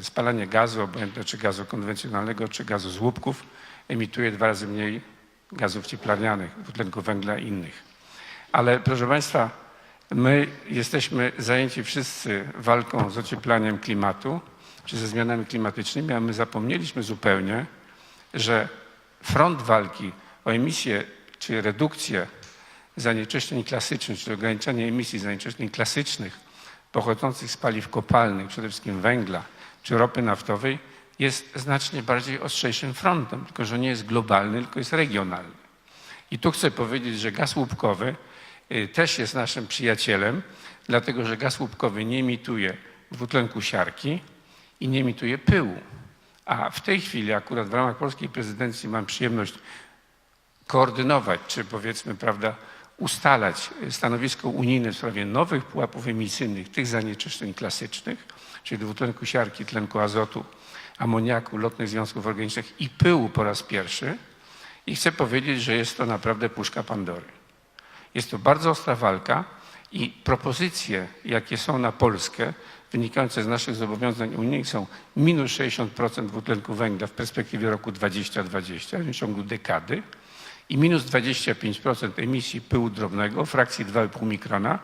spalanie gazu, obojętne czy gazu konwencjonalnego, czy gazu z łupków, emituje dwa razy mniej gazów cieplarnianych, dwutlenku węgla i innych. Ale proszę Państwa, my jesteśmy zajęci wszyscy walką z ocieplaniem klimatu, czy ze zmianami klimatycznymi, a my zapomnieliśmy zupełnie, że front walki o emisję czy redukcję zanieczyszczeń klasycznych, czy ograniczenie emisji zanieczyszczeń klasycznych pochodzących z paliw kopalnych, przede wszystkim węgla czy ropy naftowej, jest znacznie bardziej ostrzejszym frontem, tylko że nie jest globalny, tylko jest regionalny. I tu chcę powiedzieć, że gaz łupkowy y, też jest naszym przyjacielem, dlatego że gaz łupkowy nie emituje dwutlenku siarki i nie emituje pyłu. A w tej chwili akurat w ramach polskiej prezydencji mam przyjemność koordynować, czy powiedzmy, prawda, ustalać stanowisko unijne w sprawie nowych pułapów emisyjnych, tych zanieczyszczeń klasycznych, czyli dwutlenku siarki, tlenku azotu, amoniaku, lotnych związków organicznych i pyłu po raz pierwszy. I chcę powiedzieć, że jest to naprawdę puszka Pandory. Jest to bardzo ostra walka i propozycje, jakie są na Polskę, wynikające z naszych zobowiązań unijnych są minus 60% dwutlenku węgla w perspektywie roku 2020, w ciągu dekady i minus 25% emisji pyłu drobnego, frakcji 2,5 mikrona,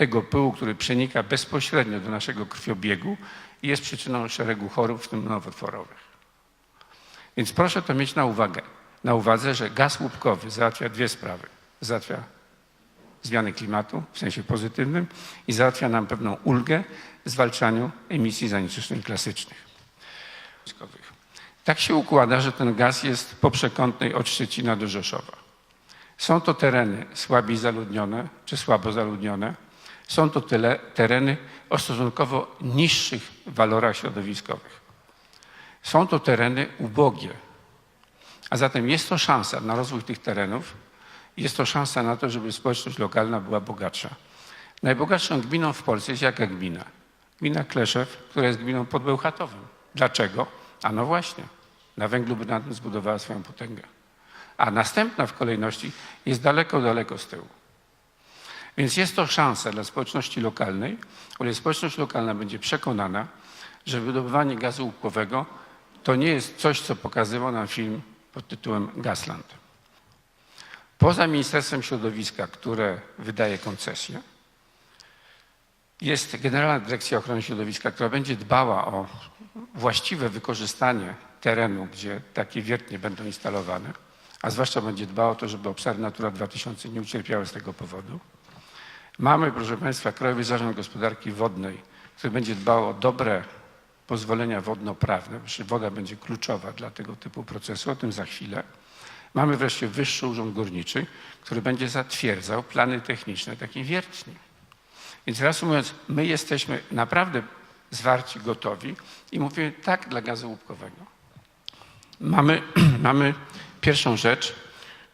tego pyłu, który przenika bezpośrednio do naszego krwiobiegu i jest przyczyną szeregu chorób, w tym nowotworowych. Więc proszę to mieć na uwagę, na uwadze, że gaz łupkowy załatwia dwie sprawy. Załatwia zmiany klimatu w sensie pozytywnym i załatwia nam pewną ulgę w zwalczaniu emisji zanieczyszczeń klasycznych. Tak się układa, że ten gaz jest poprzekątnej od Szczecina do Rzeszowa. Są to tereny słabiej zaludnione czy słabo zaludnione. Są to tyle, tereny o stosunkowo niższych walorach środowiskowych. Są to tereny ubogie. A zatem jest to szansa na rozwój tych terenów. Jest to szansa na to, żeby społeczność lokalna była bogatsza. Najbogatszą gminą w Polsce jest jaka gmina? Gmina Kleszew, która jest gminą podbełchatową. Dlaczego? A no właśnie, na węglu brunatnym zbudowała swoją potęgę. A następna w kolejności jest daleko, daleko z tyłu. Więc jest to szansa dla społeczności lokalnej, o której społeczność lokalna będzie przekonana, że wydobywanie gazu łupkowego to nie jest coś, co pokazywał nam film pod tytułem Gasland. Poza Ministerstwem Środowiska, które wydaje koncesje, jest Generalna Dyrekcja Ochrony Środowiska, która będzie dbała o właściwe wykorzystanie terenu, gdzie takie wiertnie będą instalowane, a zwłaszcza będzie dbała o to, żeby obszary Natura 2000 nie ucierpiały z tego powodu. Mamy, proszę Państwa, Krajowy Zarząd Gospodarki Wodnej, który będzie dbał o dobre pozwolenia wodnoprawne, że woda będzie kluczowa dla tego typu procesu, o tym za chwilę. Mamy wreszcie Wyższy Urząd Górniczy, który będzie zatwierdzał plany techniczne takiej wiertni. Więc reasumując, my jesteśmy naprawdę zwarci, gotowi i mówię tak dla gazu łupkowego. Mamy, mamy pierwszą rzecz,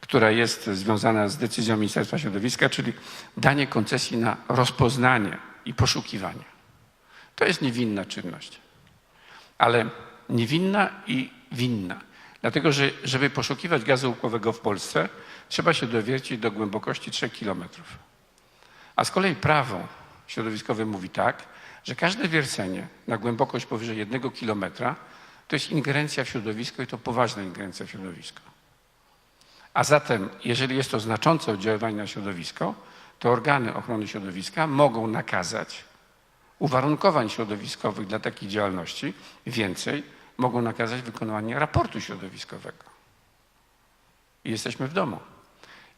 która jest związana z decyzją Ministerstwa Środowiska, czyli danie koncesji na rozpoznanie i poszukiwanie. To jest niewinna czynność, ale niewinna i winna. Dlatego, że żeby poszukiwać gazu łupkowego w Polsce, trzeba się dowiercić do głębokości 3 kilometrów. A z kolei prawo środowiskowe mówi tak, że każde wiercenie na głębokość powyżej jednego kilometra to jest ingerencja w środowisko i to poważna ingerencja w środowisko. A zatem, jeżeli jest to znaczące oddziaływanie na środowisko, to organy ochrony środowiska mogą nakazać uwarunkowań środowiskowych dla takiej działalności. Więcej, mogą nakazać wykonywanie raportu środowiskowego. I jesteśmy w domu.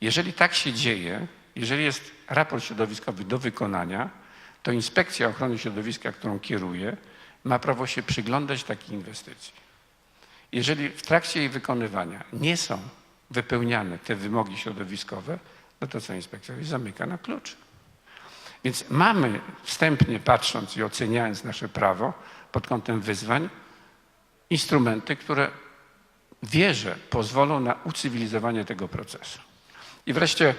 Jeżeli tak się dzieje, jeżeli jest raport środowiskowy do wykonania, to Inspekcja Ochrony Środowiska, którą kieruję, ma prawo się przyglądać takiej inwestycji. Jeżeli w trakcie jej wykonywania nie są wypełniane te wymogi środowiskowe, no to co inspekcja robi? Zamyka na klucz. Więc mamy wstępnie patrząc i oceniając nasze prawo pod kątem wyzwań, instrumenty, które wierzę pozwolą na ucywilizowanie tego procesu. I wreszcie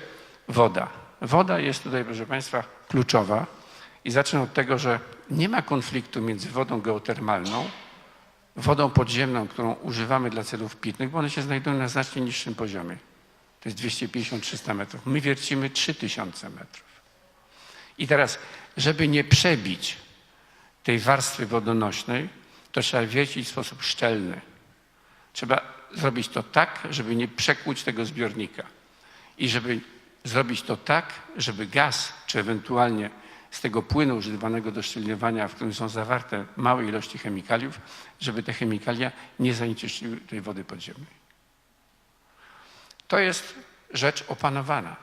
woda. Woda jest tutaj, proszę Państwa, kluczowa. I zacznę od tego, że nie ma konfliktu między wodą geotermalną, wodą podziemną, którą używamy dla celów pitnych, bo one się znajdują na znacznie niższym poziomie. To jest 250-300 metrów. My wiercimy 3000 metrów. I teraz, żeby nie przebić tej warstwy wodonośnej, to trzeba wiercić w sposób szczelny. Trzeba zrobić to tak, żeby nie przekłuć tego zbiornika i żeby zrobić to tak, żeby gaz, czy ewentualnie z tego płynu używanego do szczelinowania, w którym są zawarte małe ilości chemikaliów, żeby te chemikalia nie zanieczyściły tej wody podziemnej. To jest rzecz opanowana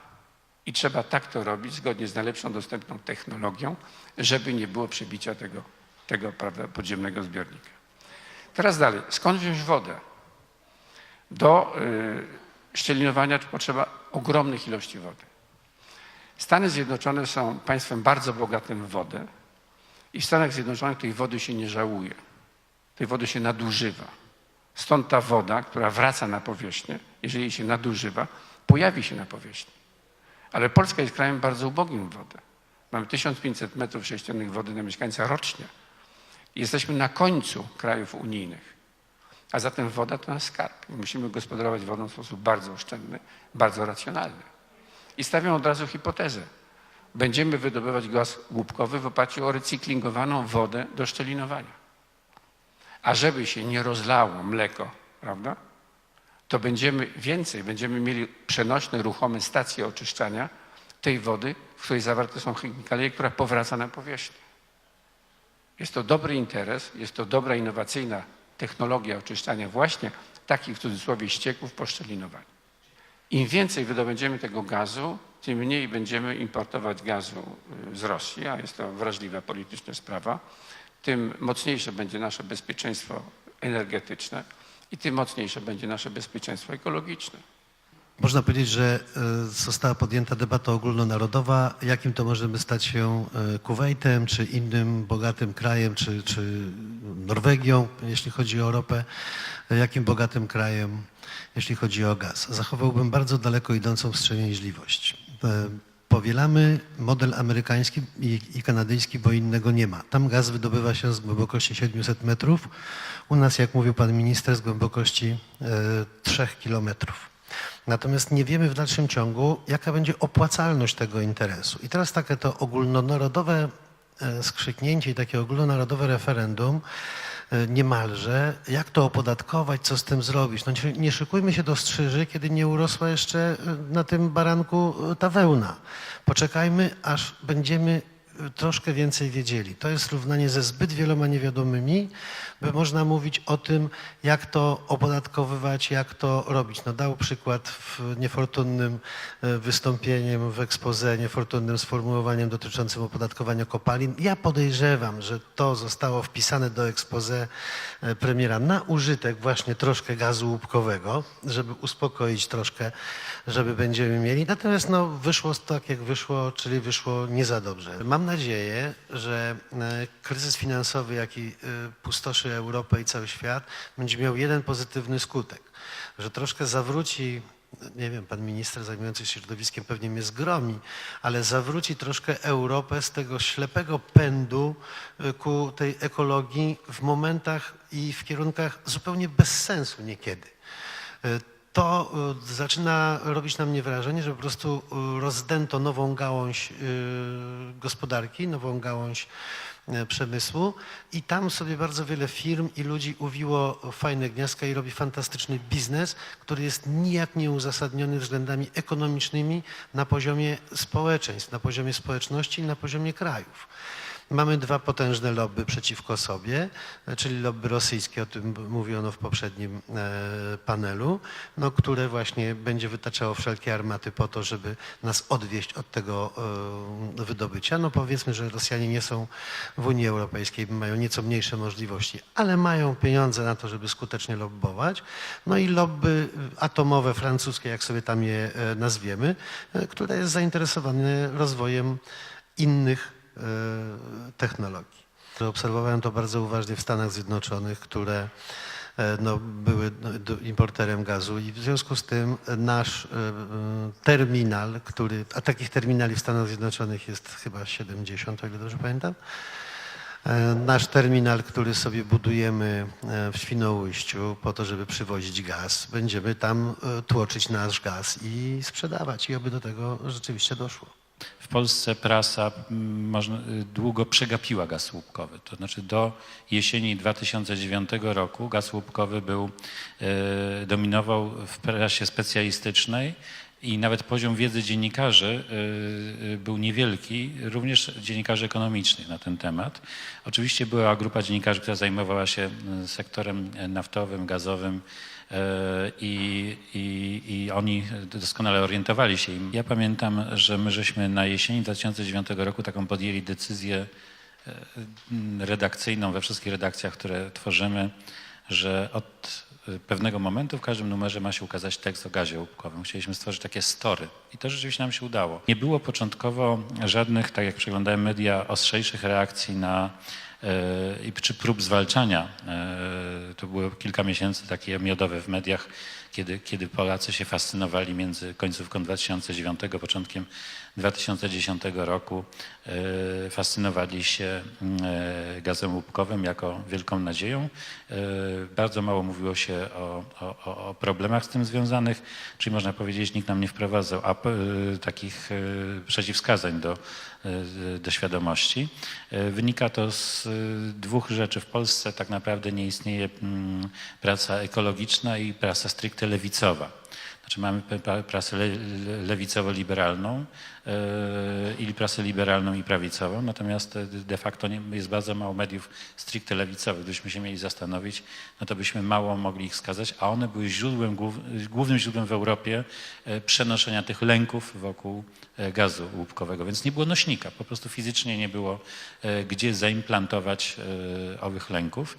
i trzeba tak to robić zgodnie z najlepszą dostępną technologią, żeby nie było przebicia tego, tego prawda, podziemnego zbiornika. Teraz dalej, skąd wziąć wodę? Do y, szczelinowania potrzeba ogromnych ilości wody. Stany Zjednoczone są państwem bardzo bogatym w wodę i w Stanach Zjednoczonych tej wody się nie żałuje. Tej wody się nadużywa. Stąd ta woda, która wraca na powierzchnię, jeżeli się nadużywa, pojawi się na powierzchni. Ale Polska jest krajem bardzo ubogim w wodę. Mamy 1500 metrów sześciennych wody na mieszkańca rocznie. Jesteśmy na końcu krajów unijnych. A zatem woda to nasz skarb. Musimy gospodarować wodą w sposób bardzo oszczędny, bardzo racjonalny. I stawiam od razu hipotezę. Będziemy wydobywać gaz łupkowy w oparciu o recyklingowaną wodę do szczelinowania. A żeby się nie rozlało mleko, prawda, to będziemy więcej, będziemy mieli przenośne, ruchome stacje oczyszczania tej wody, w której zawarte są chemikalia, która powraca na powierzchnię. Jest to dobry interes, jest to dobra innowacyjna technologia oczyszczania właśnie takich w cudzysłowie ścieków po szczelinowaniu. Im więcej wydobędziemy tego gazu, tym mniej będziemy importować gazu y, z Rosji, a jest to wrażliwa politycznie sprawa, tym mocniejsze będzie nasze bezpieczeństwo energetyczne i tym mocniejsze będzie nasze bezpieczeństwo ekologiczne. Można powiedzieć, że e, została podjęta debata ogólnonarodowa, jakim to możemy stać się e, Kuwejtem, czy innym bogatym krajem, czy, czy Norwegią, jeśli chodzi o Europę, jakim bogatym krajem, jeśli chodzi o gaz. Zachowałbym bardzo daleko idącą wstrzemięźliwość. E, Powielamy model amerykański i, i kanadyjski, bo innego nie ma. Tam gaz wydobywa się z głębokości 700 metrów, u nas, jak mówił pan minister, z głębokości e, 3 kilometrów. Natomiast nie wiemy w dalszym ciągu, jaka będzie opłacalność tego interesu. I teraz takie to ogólnonarodowe e, skrzyknięcie i takie ogólnonarodowe referendum e, niemalże, jak to opodatkować, co z tym zrobić. No nie, szykujmy się do strzyży, kiedy nie urosła jeszcze e, na tym baranku ta wełna. Poczekajmy, aż będziemy troszkę więcej wiedzieli. To jest równanie ze zbyt wieloma niewiadomymi, by można mówić o tym, jak to opodatkowywać, jak to robić. No dał przykład w niefortunnym e, wystąpieniem w ekspoze, niefortunnym sformułowaniem dotyczącym opodatkowania kopalin. Ja podejrzewam, że to zostało wpisane do expose e, premiera na użytek właśnie troszkę gazu łupkowego, żeby uspokoić troszkę, żeby będziemy mieli. Natomiast no, wyszło tak, jak wyszło, czyli wyszło nie za dobrze. Mam nadzieję, że e, kryzys finansowy, jaki e, pustoszy Europę i cały świat, będzie miał jeden pozytywny skutek, że troszkę zawróci nie wiem, pan minister zajmujący się środowiskiem pewnie mnie zgromi, ale zawróci troszkę Europę z tego ślepego pędu y, ku tej ekologii w momentach i w kierunkach zupełnie bez sensu niekiedy. To y, zaczyna robić na mnie wrażenie, że po prostu y, rozdęto nową gałąź y, gospodarki, nową gałąź przemysłu i tam sobie bardzo wiele firm i ludzi uwiło fajne gniazdka i robi fantastyczny biznes, który jest nijak nieuzasadniony względami ekonomicznymi na poziomie społeczeństw, na poziomie społeczności i na poziomie krajów. Mamy dwa potężne lobby przeciwko sobie, czyli lobby rosyjskie, o tym mówiono w poprzednim e, panelu, no, które właśnie będzie wytaczało wszelkie armaty po to, żeby nas odwieść od tego e, wydobycia. No powiedzmy, że Rosjanie nie są w Unii Europejskiej, mają nieco mniejsze możliwości, ale mają pieniądze na to, żeby skutecznie lobbować. No i lobby atomowe francuskie, jak sobie tam je e, nazwiemy, które jest zainteresowane rozwojem innych technologii. Obserwowałem to bardzo uważnie w Stanach Zjednoczonych, które e, no, były no, importerem gazu i w związku z tym nasz e, e, terminal, który, a takich terminali w Stanach Zjednoczonych jest chyba 70, o ile dobrze pamiętam, E, Nasz terminal, który sobie budujemy e, w Świnoujściu po to, żeby przywozić gaz, będziemy tam e, tłoczyć nasz gaz i sprzedawać i oby do tego rzeczywiście doszło. W Polsce prasa można, y, długo przegapiła gaz łupkowy. To znaczy do jesieni 2009 roku gaz łupkowy był, e, dominował w prasie specjalistycznej i nawet poziom wiedzy dziennikarzy y, y, był niewielki, również dziennikarzy ekonomicznych na ten temat. Oczywiście była grupa dziennikarzy, która zajmowała się y, sektorem naftowym, gazowym, i, i, i oni doskonale orientowali się. Ja pamiętam, że my żeśmy na jesieni 2009 roku taką podjęli decyzję e, redakcyjną we wszystkich redakcjach, które tworzymy, że od pewnego momentu w każdym numerze ma się ukazać tekst o gazie łupkowym. Chcieliśmy stworzyć takie story i to rzeczywiście nam się udało. Nie było początkowo żadnych, tak jak przeglądałem media, ostrzejszych reakcji na e, czy prób zwalczania. E, To było kilka miesięcy takie miodowe w mediach, kiedy, kiedy Polacy się fascynowali między końcówką 2009, początkiem 2010 roku. e, Fascynowali się e, gazem łupkowym jako wielką nadzieją. E, Bardzo mało mówiło się o, o, o- problemach z tym związanych, czyli można powiedzieć, nikt nam nie wprowadzał takich przeciwwskazań do, do świadomości. Wynika to z dwóch rzeczy. W Polsce tak naprawdę nie istnieje mm, praca ekologiczna i prasa stricte lewicowa. Znaczy mamy prasę le, le, lewicowo-liberalną i prasę liberalną i prawicową, natomiast e, de facto jest bardzo mało mediów stricte lewicowych. Gdybyśmy się mieli zastanowić, no to byśmy mało mogli ich wskazać, a one były źródłem, głów, głównym źródłem w Europie e, przenoszenia tych lęków wokół e, gazu łupkowego, więc nie było nośnika, po prostu fizycznie nie było e, gdzie zaimplantować e, owych lęków.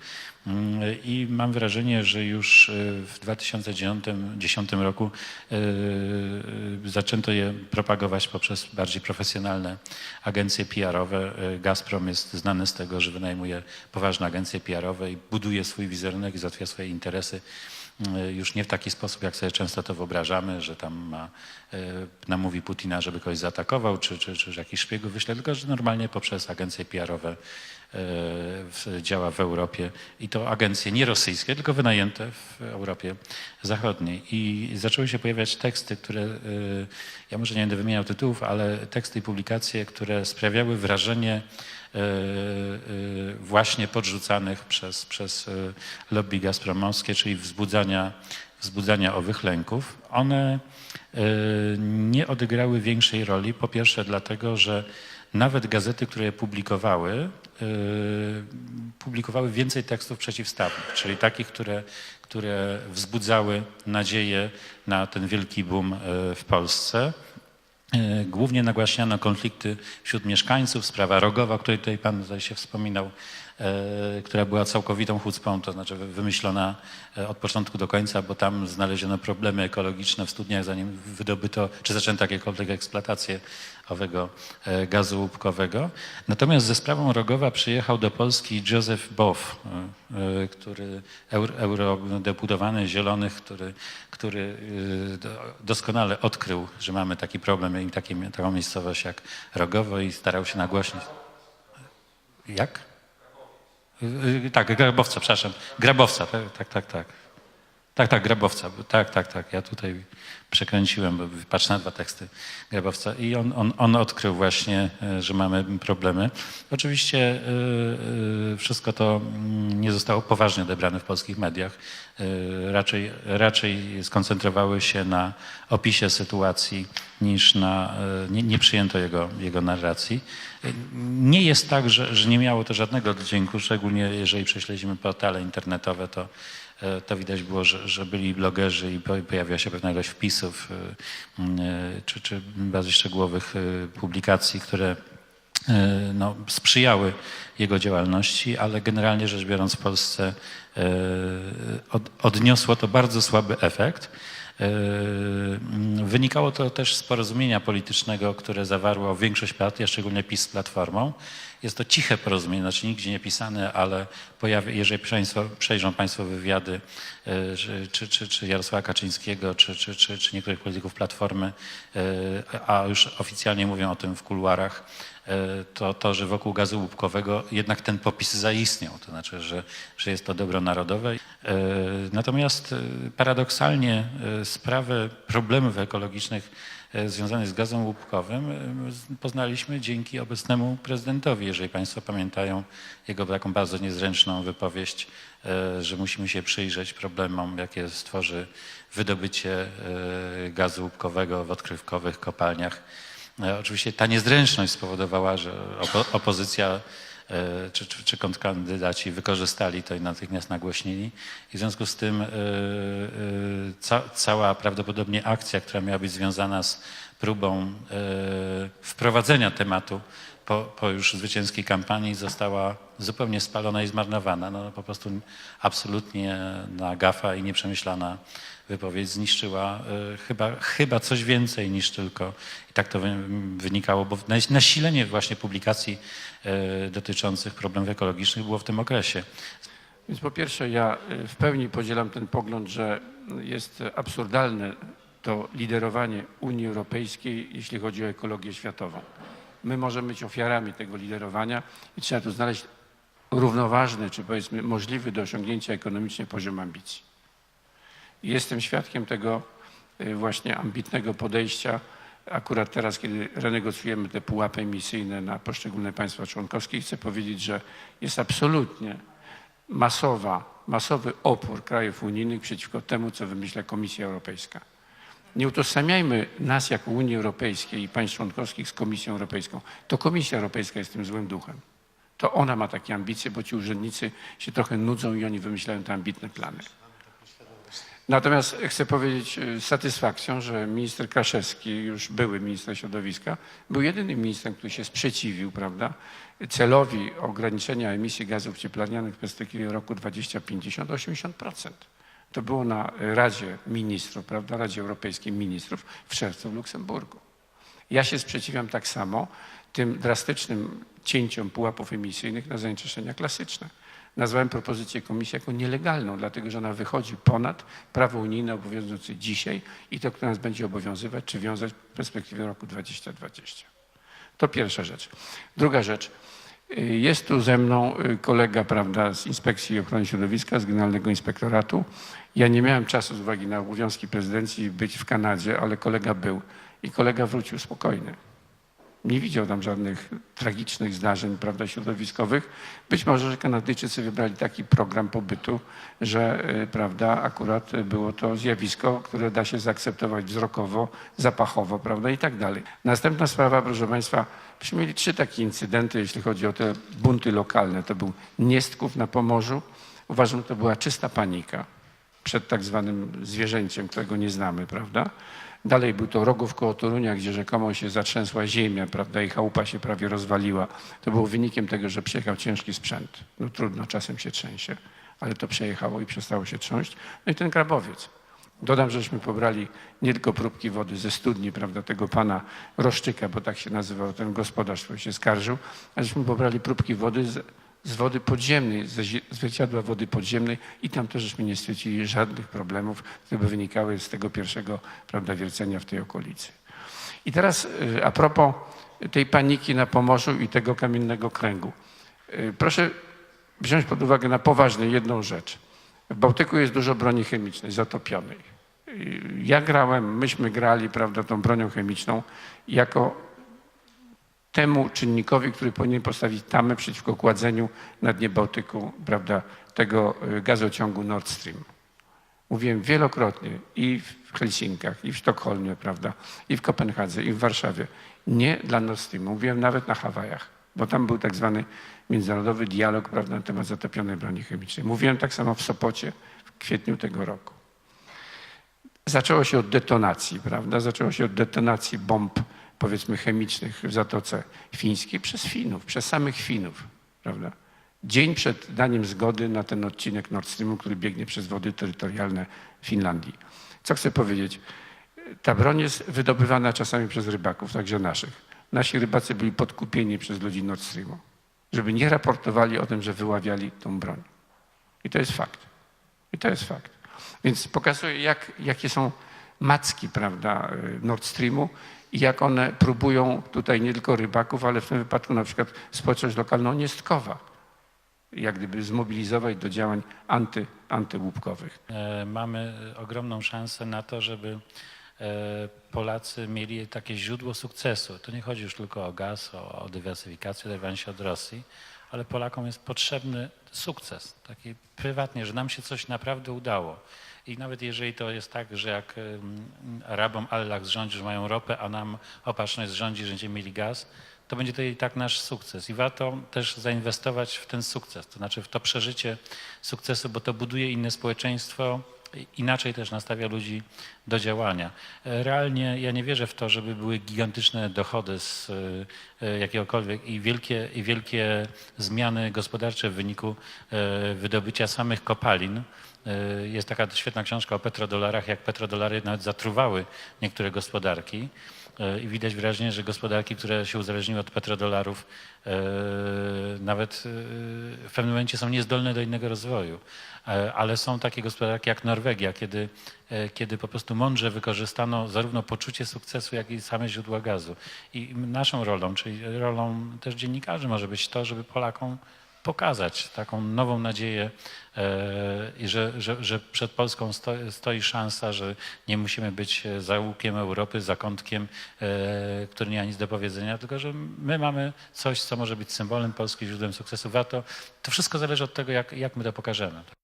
Mm, I mam wrażenie, że już e, w 2010 roku e, e, zaczęto je propagować poprzez bardziej profesjonalne agencje PR-owe. E, Gazprom jest znany z tego, że wynajmuje poważne agencje PR-owe i buduje swój wizerunek i załatwia swoje interesy e, już nie w taki sposób, jak sobie często to wyobrażamy, że tam ma, e, namówi Putina, żeby kogoś zaatakował, czy, czy, czy jakiś szpiegów wyśle, tylko że normalnie poprzez agencje PR-owe działa w Europie i to agencje nie rosyjskie, tylko wynajęte w Europie Zachodniej. I zaczęły się pojawiać teksty, które, e, ja może nie będę wymieniał tytułów, ale teksty i publikacje, które sprawiały wrażenie e, e, właśnie podrzucanych przez, przez e, lobby gazpromowskie, czyli wzbudzania, wzbudzania owych lęków. One e, nie odegrały większej roli, po pierwsze dlatego, że nawet gazety, które je publikowały, e, publikowały więcej tekstów przeciwstawnych, czyli takich, które, które wzbudzały nadzieję na ten wielki boom e, w Polsce. Głównie nagłaśniano konflikty wśród mieszkańców, sprawa rogowa, o której tutaj pan zdaje się wspominał, która była całkowitą chucpą, to znaczy wy- wymyślona e, od początku do końca, bo tam znaleziono problemy ekologiczne w studniach, zanim wydobyto, czy zaczęto jakiekolwiek eksploatację owego e, gazu łupkowego. Natomiast ze sprawą Rogowa przyjechał do Polski Józef Bow, e, e, który euro- eurodeputowany Zielonych, który, który e, do- doskonale odkrył, że mamy taki problem i taką miejscowość jak Rogowo i starał się nagłośnić. Jak? Y, y, Tak, grabowca, przepraszam. Grabowca, tak, tak, tak. Tak, tak, tak grabowca. Tak, tak, tak. Ja tutaj przekręciłem, bo patrzę na dwa teksty grabowca. I on, on, on odkrył właśnie, e, że mamy problemy. Oczywiście e, wszystko to mm, nie zostało poważnie odebrane w polskich mediach. Raczej, raczej skoncentrowały się na opisie sytuacji niż na, nie, nie przyjęto jego, jego narracji. Nie jest tak, że, że nie miało to żadnego oddźwięku, szczególnie jeżeli prześledzimy portale internetowe, to, e, to widać było, że, że byli blogerzy i po- pojawiła się pewna ilość wpisów e, e, czy, czy bardziej szczegółowych publikacji, które no, sprzyjały jego działalności, ale generalnie rzecz biorąc w Polsce od, odniosło to bardzo słaby efekt. E, mm, Wynikało to też z porozumienia politycznego, które zawarło większość partii, a szczególnie PiS z Platformą. Jest to ciche porozumienie, znaczy nigdzie nie pisane, ale jeżeli państwo, przejrzą Państwo wywiady e, czy, czy, czy Jarosława Kaczyńskiego, czy, czy, czy, czy niektórych polityków Platformy, e, a już oficjalnie mówią o tym w kuluarach, e, to, to, że wokół gazu łupkowego jednak ten popis zaistniał, to znaczy, że, że jest to dobro narodowe. Natomiast paradoksalnie sprawę problemów ekologicznych związanych z gazem łupkowym e, poznaliśmy dzięki obecnemu prezydentowi. Jeżeli Państwo pamiętają jego taką bardzo niezręczną wypowiedź, e, że musimy się przyjrzeć problemom, jakie stworzy wydobycie e, gazu łupkowego w odkrywkowych kopalniach. E, Oczywiście ta niezręczność spowodowała, że opo- opozycja e, czy, czy, czy kontrkandydaci wykorzystali to i natychmiast nagłośnili. I w związku z tym e, e, ca, cała prawdopodobnie akcja, która miała być związana z próbą e, wprowadzenia tematu po, po już zwycięskiej kampanii została zupełnie spalona i zmarnowana. No, po prostu absolutnie na gafa i nieprzemyślana wypowiedź zniszczyła e, chyba, chyba coś więcej niż tylko, i tak to wy, wynikało, bo nas- nasilenie właśnie publikacji e, dotyczących problemów ekologicznych było w tym okresie. Więc po pierwsze, ja y, w pełni podzielam ten pogląd, że jest absurdalne to liderowanie Unii Europejskiej, jeśli chodzi o ekologię światową. My możemy być ofiarami tego liderowania i trzeba tu znaleźć równoważny, czy powiedzmy możliwy do osiągnięcia ekonomicznie poziom ambicji. Jestem świadkiem tego y, właśnie ambitnego podejścia akurat teraz, kiedy renegocjujemy te pułapy emisyjne na poszczególne państwa członkowskie. Chcę powiedzieć, że jest absolutnie masowa, masowy opór krajów unijnych przeciwko temu, co wymyśla Komisja Europejska. Nie utożsamiajmy nas jako Unii Europejskiej i państw członkowskich z Komisją Europejską. To Komisja Europejska jest tym złym duchem. To ona ma takie ambicje, bo ci urzędnicy się trochę nudzą i oni wymyślają te ambitne plany. Natomiast chcę powiedzieć y, z satysfakcją, że minister Kraszewski, już były minister środowiska, był jedynym ministrem, który się sprzeciwił prawda, celowi ograniczenia emisji gazów cieplarnianych w perspektywie roku 2050 o 80%. To było na Radzie Ministrów, prawda, Radzie Europejskiej Ministrów w czerwcu w Luksemburgu. Ja się sprzeciwiam tak samo tym drastycznym cięciom pułapów emisyjnych na zanieczyszczenia klasyczne. Nazwałem propozycję komisji jako nielegalną, dlatego że ona wychodzi ponad prawo unijne obowiązujące dzisiaj i to, które nas będzie obowiązywać czy wiązać w perspektywie roku 2020. To pierwsza rzecz. Druga rzecz. Jest tu ze mną y, kolega prawda, z Inspekcji Ochrony Środowiska, z Generalnego Inspektoratu. Ja nie miałem czasu z uwagi na obowiązki prezydencji być w Kanadzie, ale kolega był i kolega wrócił spokojny. Nie widział tam żadnych tragicznych zdarzeń prawda, środowiskowych. Być może, że Kanadyjczycy wybrali taki program pobytu, że y, prawda, akurat było to zjawisko, które da się zaakceptować wzrokowo, zapachowo prawda, i tak dalej. Następna sprawa, proszę Państwa, myśmy mieli trzy takie incydenty, jeśli chodzi o te bunty lokalne. To był Niestków na Pomorzu. Uważam, że to była czysta panika przed tak zwanym zwierzęciem, którego nie znamy, prawda? Dalej był to Rogów koło Torunia, gdzie rzekomo się zatrzęsła ziemia, prawda, i chałupa się prawie rozwaliła. To było wynikiem tego, że przyjechał ciężki sprzęt. No trudno, czasem się trzęsie, ale to przejechało i przestało się trząść. No i ten krabowiec. Dodam, żeśmy pobrali nie tylko próbki wody ze studni, prawda, tego pana Roszczyka, bo tak się nazywał ten gospodarz, który się skarżył, ale żeśmy pobrali próbki wody z, z wody podziemnej, ze zwierciadła wody podziemnej i tam też żeśmy nie stwierdzili żadnych problemów, które by wynikały z tego pierwszego, prawda, wiercenia w tej okolicy. I teraz y, a propos tej paniki na Pomorzu i tego kamiennego kręgu. Y, Proszę wziąć pod uwagę na poważnie jedną rzecz. W Bałtyku jest dużo broni chemicznej zatopionej. Y, Ja grałem, myśmy grali, prawda, tą bronią chemiczną jako temu czynnikowi, który powinien postawić tamę przeciwko kładzeniu na dnie Bałtyku, prawda, tego y, gazociągu Nord Stream. Mówiłem wielokrotnie i w Helsinkach, i w Sztokholmie, prawda, i w Kopenhadze, i w Warszawie. Nie dla Nord Streamu. Mówiłem nawet na Hawajach, bo tam był tak zwany międzynarodowy dialog, prawda, na temat zatopionej broni chemicznej. Mówiłem tak samo w Sopocie w kwietniu tego roku. Zaczęło się od detonacji, prawda? Zaczęło się od detonacji bomb, powiedzmy, chemicznych w Zatoce Fińskiej przez Finów, przez samych Finów, prawda? Dzień przed daniem zgody na ten odcinek Nord Streamu, który biegnie przez wody terytorialne Finlandii. Co chcę powiedzieć? Ta broń jest wydobywana czasami przez rybaków, także naszych. Nasi rybacy byli podkupieni przez ludzi Nord Streamu, żeby nie raportowali o tym, że wyławiali tą broń. I to jest fakt. I to jest fakt. Więc pokazuje, jak, jakie są macki, prawda, Nord Streamu i jak one próbują tutaj nie tylko rybaków, ale w tym wypadku na przykład społeczność lokalną Niestkowa, jak gdyby zmobilizować do działań anty, antyłupkowych. E, Mamy ogromną szansę na to, żeby Polacy mieli takie źródło sukcesu. To nie chodzi już tylko o gaz, o, o dywersyfikację, się od Rosji, ale Polakom jest potrzebny sukces, taki prywatnie, że nam się coś naprawdę udało. I nawet jeżeli to jest tak, że jak em, Arabom Allah zrządzi, że mają ropę, a nam opatrzność zrządzi, że będziemy mieli gaz, to będzie to i tak nasz sukces. I warto też zainwestować w ten sukces, to znaczy w to przeżycie sukcesu, bo to buduje inne społeczeństwo, inaczej też nastawia ludzi do działania. E, Realnie ja nie wierzę w to, żeby były gigantyczne dochody z e, e, jakiegokolwiek i wielkie, i wielkie zmiany gospodarcze w wyniku wydobycia samych kopalin. Jest taka świetna książka o petrodolarach, jak petrodolary nawet zatruwały niektóre gospodarki. E, I widać wyraźnie, że gospodarki, które się uzależniły od petrodolarów, e, nawet e, w pewnym momencie są niezdolne do innego rozwoju. Ale są takie gospodarki jak Norwegia, kiedy, kiedy po prostu mądrze wykorzystano zarówno poczucie sukcesu, jak i same źródła gazu. I naszą rolą, czyli rolą też dziennikarzy może być to, żeby Polakom pokazać taką nową nadzieję e, i że, że, że przed Polską sto, stoi szansa, że nie musimy być e, zaułkiem Europy, zakątkiem, e, który nie ma nic do powiedzenia, tylko że my mamy coś, co może być symbolem Polski, źródłem sukcesu. Warto, to wszystko zależy od tego, jak, jak my to pokażemy.